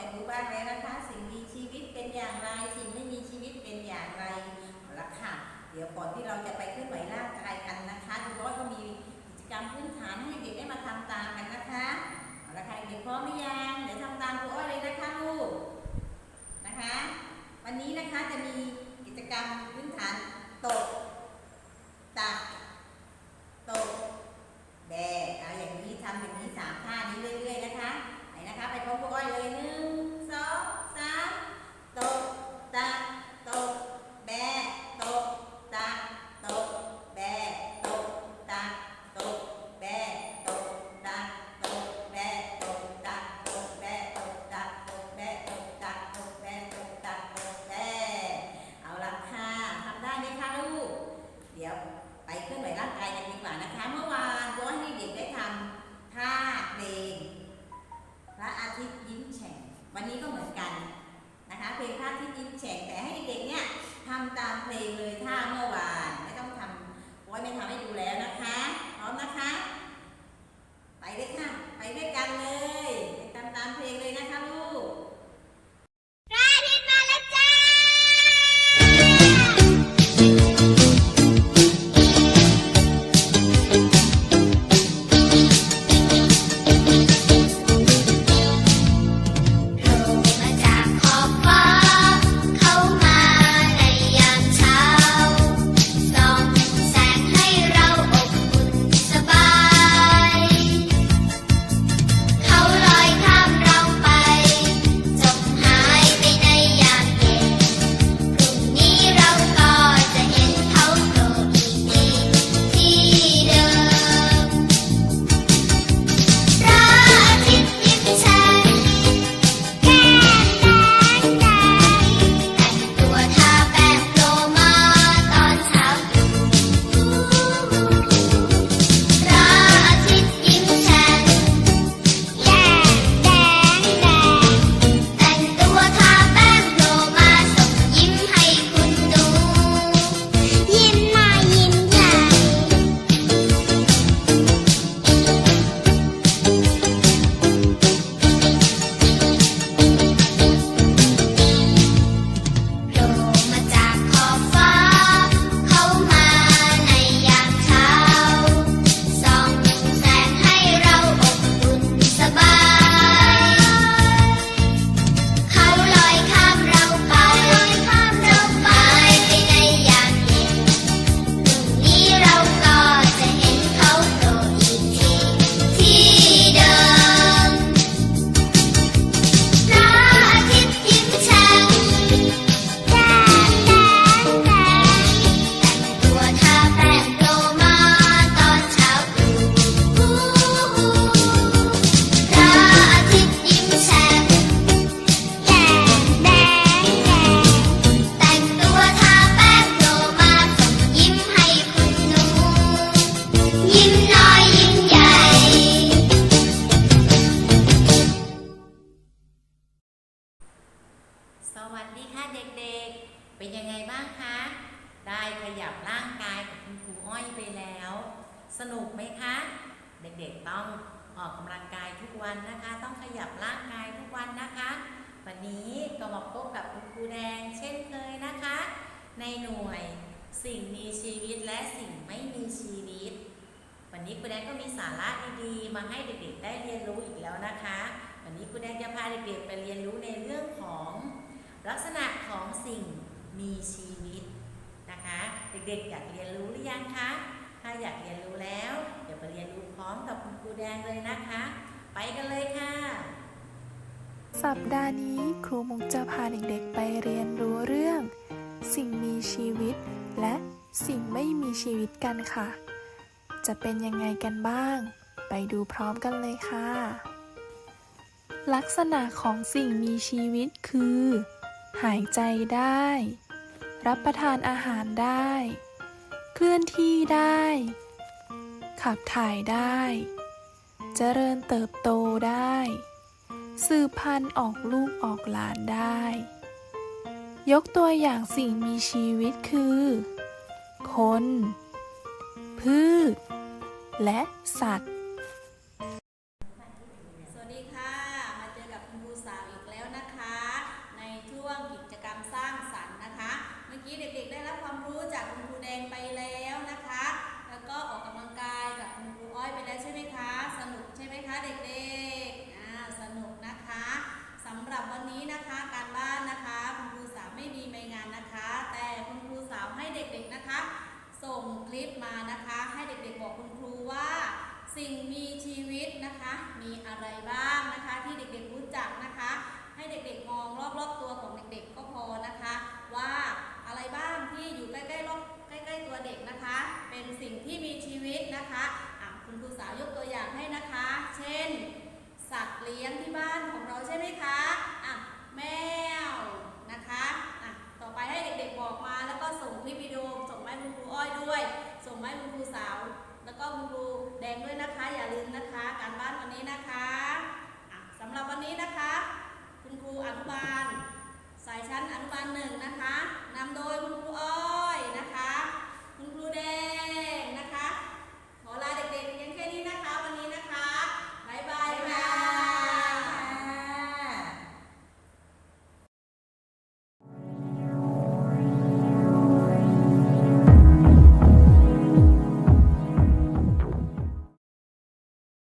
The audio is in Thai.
เด็กก็พอจะรู้บ้างแล้วนะคะ สิ่งมีชีวิตเป็นอย่างไร สิ่งไม่มีชีวิตเป็นอย่างไรเอาละค่ะ เดี๋ยวก่อนที่เราจะไปเคลื่อนไหวร่างกายกันนะคะดูว่าก็มีกิจกรรมพื้นฐานให้เด็กได้มาทำตามกันนะคะเอาละค่ะเด็กพร้อมหรือยังเดี๋ยวทำตามครูอ้อยเลยนะคะลูกนะคะ วันนี้นะคะจะมีกิจกรรมพื้นฐานตกตัก แล้วนะคะ วัสดีค่ะเด็กๆ เป็นยังไงบ้างคะ ได้ขยับร่างกายกับคุณครูอ้อยไปแล้ว สนุกไหมคะ เด็กๆต้องออกกำลังกายทุกวันนะคะ ต้องขยับร่างกายทุกวันนะคะ วันนี้ก็มาพบกับคุณครูแดงเช่นเคยนะคะ ในหน่วยสิ่งมีชีวิตและสิ่งไม่มีชีวิต วันนี้ครูแดงก็มีสาระดีๆ มาให้เด็กๆได้เรียนรู้อีกแล้วนะคะ วันนี้ครูแดงจะพาเด็กๆไปเรียนรู้ในเรื่องของ ลักษณะของสิ่งมีชีวิตนะคะ เด็กๆอยากเรียนรู้หรือยังคะถ้าอยากเรียนรู้แล้ว เดี๋ยวไปเรียนรู้พร้อมกับคุณครูแดงเลยนะคะ ไปกันเลยค่ะ สัปดาห์นี้ครูมุกจะพาเด็กๆไปเรียนรู้เรื่อง สิ่งมีชีวิต และสิ่งไม่มีชีวิตกันค่ะ จะเป็นยังไงกันบ้าง ไปดูพร้อมกันเลยค่ะ ลักษณะของสิ่งมีชีวิตคือ หายใจได้ รับประทานอาหารได้ เคลื่อนที่ได้ ขับถ่ายได้ เจริญเติบโตได้ สืบพันธุ์ออกลูกออกหลานได้ ยกตัวอย่างสิ่งมีชีวิตคือ คน พืช และสัตว์ สวัสดีค่ะ มาเจอกับคุณครูสา เด็กๆอ่าสนุกนะคะสำหรับวันนี้นะคะการบ้านนะคะ คุณครูสาวไม่มีใบงานนะคะ แต่คุณครูสาวให้เด็กๆนะคะ ส่งคลิปมานะคะ ให้เด็กๆบอกคุณครูว่า สิ่งมีชีวิตนะคะ มีอะไรบ้างนะคะ ที่เด็กๆรู้จักนะคะ ให้เด็กๆมองรอบๆตัวของเด็กๆก็พอนะคะ ว่าอะไรบ้างที่อยู่ สัตว์เลี้ยงที่บ้านของเราใช่ไหมคะอะแมวนะคะอะต่อไปให้เด็กๆบอกมาแล้วก็ส่งคลิปวิดีโอส่งมาให้คุณครูอ้อยด้วย ส่งมาให้คุณครูสาว แล้วก็คุณครูแดงด้วยนะคะ อย่าลืมนะคะ การบ้านวันนี้นะคะอะสำหรับวันนี้นะคะ คุณครูอนุบาล สายชั้นอนุบาลหนึ่งนะคะนำโดยคุณครูอ้อยนะคะ คุณครูแดงนะคะ ขอลาเด็กๆเพียงแค่